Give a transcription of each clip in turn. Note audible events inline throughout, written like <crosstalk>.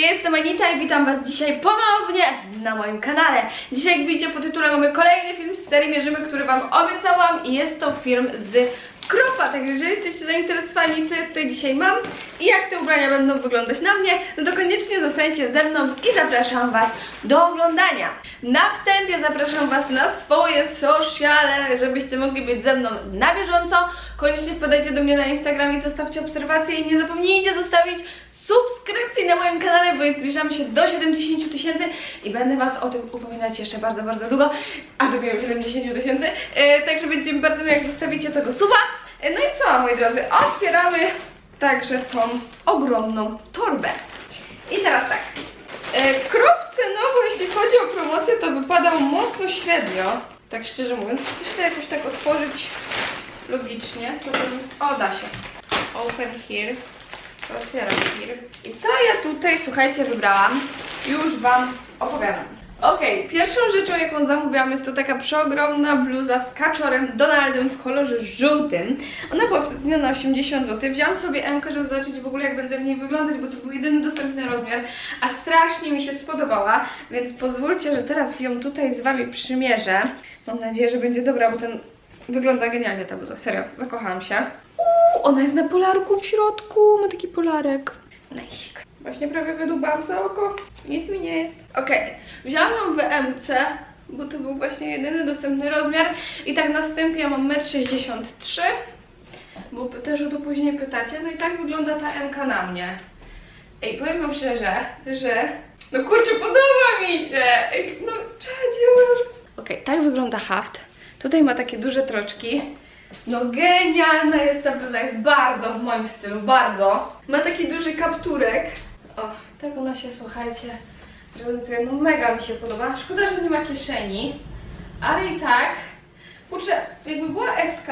ja jestem Anita i witam Was dzisiaj ponownie na moim kanale. Dzisiaj, jak widzicie po tytule, mamy kolejny film z serii Mierzymy, który Wam obiecałam i jest to film z Kropa, także jeżeli jesteście zainteresowani, co ja tutaj dzisiaj mam i jak te ubrania będą wyglądać na mnie, no to koniecznie zostańcie ze mną i zapraszam Was do oglądania. Na wstępie zapraszam Was na swoje sociale, żebyście mogli być ze mną na bieżąco. Koniecznie wpadajcie do mnie na Instagram i zostawcie obserwacje i nie zapomnijcie zostawić subskrypcji na moim kanale, bo zbliżamy się do 70 tysięcy i będę Was o tym upominać jeszcze bardzo, bardzo długo, aż dobijemy 70 tysięcy. E, także będzie mi bardzo miło, jak zostawicie tego suba. E, no i co, moi drodzy, otwieramy także tą ogromną torbę. I teraz tak, e, krop cenowo, jeśli chodzi o promocję, to wypadał mocno średnio, tak szczerze mówiąc. Czy to jakoś tak otworzyć logicznie? O, da się. Open here. Otwieram here. I co ja tutaj, słuchajcie, wybrałam? Już Wam opowiadam. Okej, pierwszą rzeczą, jaką zamówiłam, jest to taka przeogromna bluza z kaczorem Donaldem w kolorze żółtym. Ona była przeceniona na 80 zł. Wziąłam sobie M, żeby zobaczyć w ogóle, jak będę w niej wyglądać, bo to był jedyny dostępny rozmiar, a strasznie mi się spodobała, więc pozwólcie, że teraz ją tutaj z Wami przymierzę. Mam nadzieję, że będzie dobra, bo ten wygląda genialnie ta bluza. Serio, zakochałam się. Ona jest na polarku w środku, ma taki polarek. Najsik. Właśnie prawie wydubałam za oko. Nic mi nie jest. Okej, wzięłam ją w MC, bo to był właśnie jedyny dostępny rozmiar. I tak na wstępie mam 1,63 m, bo też o to później pytacie. No i tak wygląda ta MK na mnie. Ej, powiem wam szczerze, że... No kurczę, podoba mi się! Ej, no czadziur! Okej, tak wygląda haft. Tutaj ma takie duże troczki. No genialna jest ta bluza, jest bardzo w moim stylu, bardzo. Ma taki duży kapturek. O, tak ona się, słuchajcie, prezentuje. No mega mi się podoba. Szkoda, że nie ma kieszeni, ale i tak, kurczę, jakby była SK,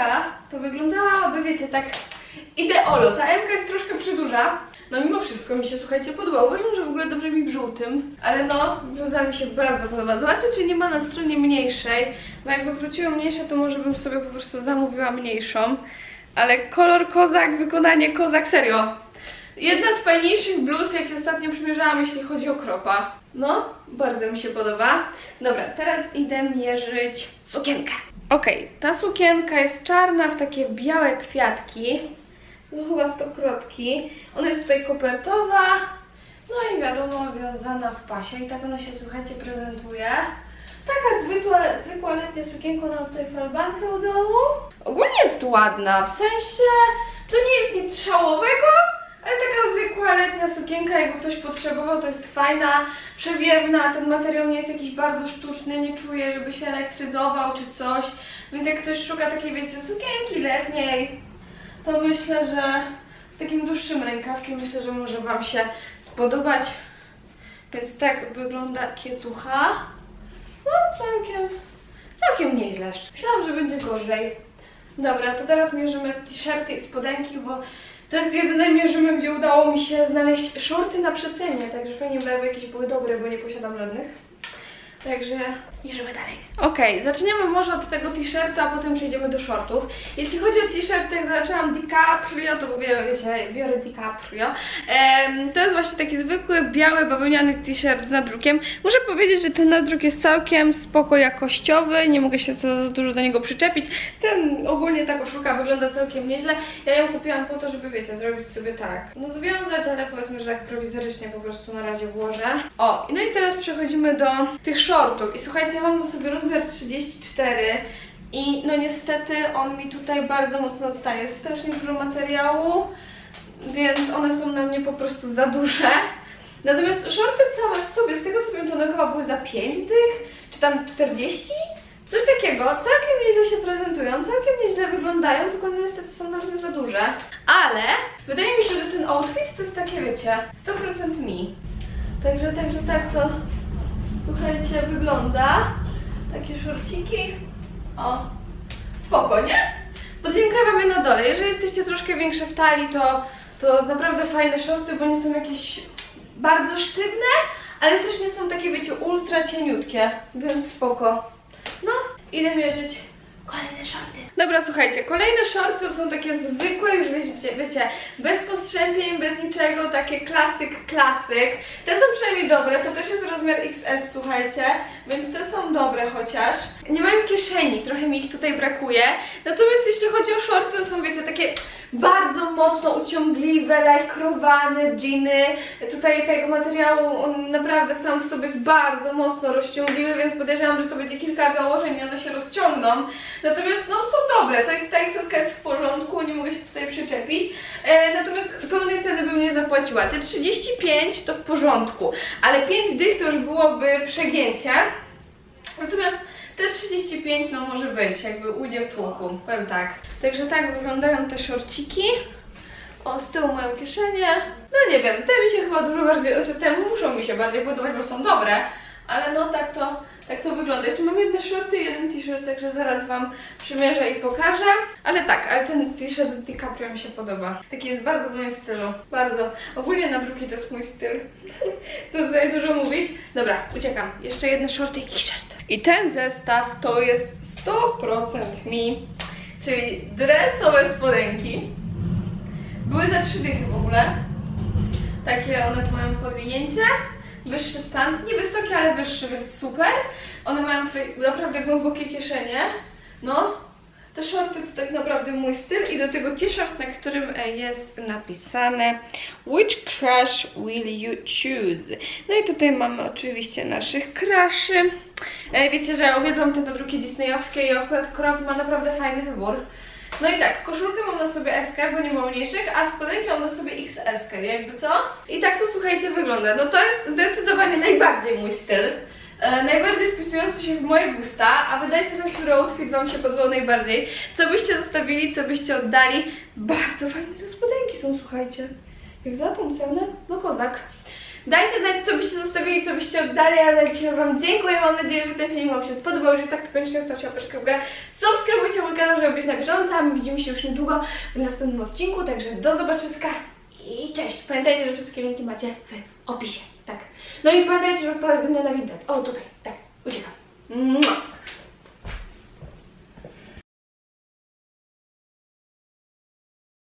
to wyglądałaby, wiecie, tak ideolo. Ta MK jest troszkę przyduża. No mimo wszystko mi się, słuchajcie, podoba. Uważam, że w ogóle dobrze mi w żółtym, ale no, bluza mi się bardzo podoba. Zobaczcie, czy nie ma na stronie mniejszej, bo jakby wróciły mniejsze, to może bym sobie po prostu zamówiła mniejszą. Ale kolor kozak, wykonanie kozak, serio. Jedna z fajniejszych bluz, jakie ostatnio przymierzałam, jeśli chodzi o kropa. No, bardzo mi się podoba. Dobra, teraz idę mierzyć sukienkę. Okej, ta sukienka jest czarna w takie białe kwiatki. No chyba stokrotki. Ona jest tutaj kopertowa. No i wiadomo, wiązana w pasie. I tak ona się, słuchajcie, prezentuje. Taka zwykła, zwykła letnia sukienka, ma tutaj falbankę u dołu. Ogólnie jest ładna, w sensie to nie jest nic szałowego, ale taka zwykła letnia sukienka, jakby ktoś potrzebował, to jest fajna, przewiewna, ten materiał nie jest jakiś bardzo sztuczny, nie czuję, żeby się elektryzował czy coś. Więc jak ktoś szuka takiej, wiecie, sukienki letniej, to myślę, że z takim dłuższym rękawkiem myślę, że może Wam się spodobać. Więc tak wygląda kiecucha. No całkiem, całkiem nieźle. Myślałam, że będzie gorzej. Dobra, to teraz mierzymy t-shirty i spodenki, bo to jest jedyne mierzymy, gdzie udało mi się znaleźć shorty na przecenie. Także fajnie, by jakieś były dobre, bo nie posiadam żadnych. Także mierzymy dalej. Okej, zaczniemy może od tego t-shirtu, a potem przejdziemy do shortów. Jeśli chodzi o t-shirt, jak zaczęłam DiCaprio, to mówię, wiecie, biorę DiCaprio. Em, to jest właśnie taki zwykły, biały, bawełniany t-shirt z nadrukiem. Muszę powiedzieć, że ten nadruk jest całkiem spoko jakościowy, nie mogę się za dużo do niego przyczepić. Ten, ogólnie ta koszulka wygląda całkiem nieźle. Ja ją kupiłam po to, żeby, wiecie, zrobić sobie tak, no związać, ale powiedzmy, że tak prowizorycznie po prostu na razie włożę. O, no i teraz przechodzimy do tych shortów. I słuchajcie, ja mam na sobie rozmiar 34 i no niestety on mi tutaj bardzo mocno odstaje. Jest strasznie dużo materiału, więc one są na mnie po prostu za duże. Natomiast shorty całe w sobie, z tego co wiem, to one chyba były za 5 dych, czy tam 40? Coś takiego. Całkiem nieźle się prezentują, całkiem nieźle wyglądają, tylko no niestety są na mnie za duże. Ale wydaje mi się, że ten outfit to jest takie, wiecie, 100% mi. Także, także tak to, słuchajcie, wygląda. Takie szorciki. O, spoko, nie? Podlinkuję wam je na dole. Jeżeli jesteście troszkę większe w talii, to, to naprawdę fajne shorty, bo nie są jakieś bardzo sztywne, ale też nie są takie, wiecie, ultra cieniutkie, więc spoko. No, idę mierzyć kolejne shorty. Dobra, słuchajcie, kolejne shorty to są takie zwykłe, już wiecie, wiecie, bez postrzępień, bez niczego, takie klasyk, klasyk. Te są przynajmniej dobre, to też jest rozmiar XS, słuchajcie, więc te są dobre chociaż. Nie mają kieszeni, trochę mi ich tutaj brakuje. Natomiast jeśli chodzi o shorty, to są, wiecie, takie bardzo mocno uciągliwe, lajkrowane dżiny. Tutaj tego materiału on naprawdę sam w sobie jest bardzo mocno rozciągliwy, więc podejrzewam, że to będzie kilka założeń i one się rozciągną. Natomiast no są dobre, to ta XS jest w porządku, nie mogę się tutaj przyczepić. E, natomiast pełnej ceny bym nie zapłaciła. Te 35 to w porządku, ale 5 dych to już byłoby przegięcie. Natomiast te 35 no może być, jakby ujdzie w tłoku, powiem tak. Także tak wyglądają te szorciki. O, z tyłu mają kieszenie. No nie wiem, te mi się chyba dużo bardziej, znaczy te muszą mi się bardziej podobać, bo są dobre. Ale no tak to, tak to wygląda. Jeszcze mam jedne shorty jeden t-shirt, także zaraz Wam przymierzę i pokażę. Ale tak, ale ten t-shirt z DiCaprio mi się podoba. Taki jest bardzo w moim stylu. Bardzo. Ogólnie na drugi to jest mój styl. <laughs> Co tutaj dużo mówić. Dobra, uciekam. Jeszcze jedne shorty i t-shirt. I ten zestaw to jest 100% mi. Czyli dresowe spodenki. Były za 3 dychy w ogóle. Takie one tu mają podwinięcie. Wyższy stan, nie wysoki, ale wyższy, więc super. One mają naprawdę głębokie kieszenie. No, te shorty to tak naprawdę mój styl i do tego t-shirt, na którym e, jest napisane Which crush will you choose? No i tutaj mamy oczywiście naszych cruszy. E, Wiecie, że uwielbiam te nadruki disneyowskie i akurat Krop ma naprawdę fajny wybór. No i tak, koszulkę mam na sobie SK, bo nie ma mniejszych, a spodenki mam na sobie XS, jakby co? I tak to słuchajcie wygląda. No to jest zdecydowanie najbardziej mój styl. E, najbardziej wpisujący się w moje gusta, a wydajcie znać, który outfit Wam się podobał najbardziej. Co byście zostawili, co byście oddali. Bardzo fajne te spodenki są, słuchajcie. Jak za tą cenę? No kozak. Dajcie znać, co byście zostawili, co byście oddali, ale dzisiaj Wam dziękuję. Mam nadzieję, że ten film Wam się spodobał. Jeżeli tak, to koniecznie zostawcie łapeczkę w górę. Subskrybujcie mój kanał, żeby być na bieżąco, a my widzimy się już niedługo w następnym odcinku. Także do zobaczyska i cześć. Pamiętajcie, że wszystkie linki macie w opisie. Tak. No i pamiętajcie, żeby wpadać do mnie na Vinted. O, tutaj. Tak. Uciekam. Mua.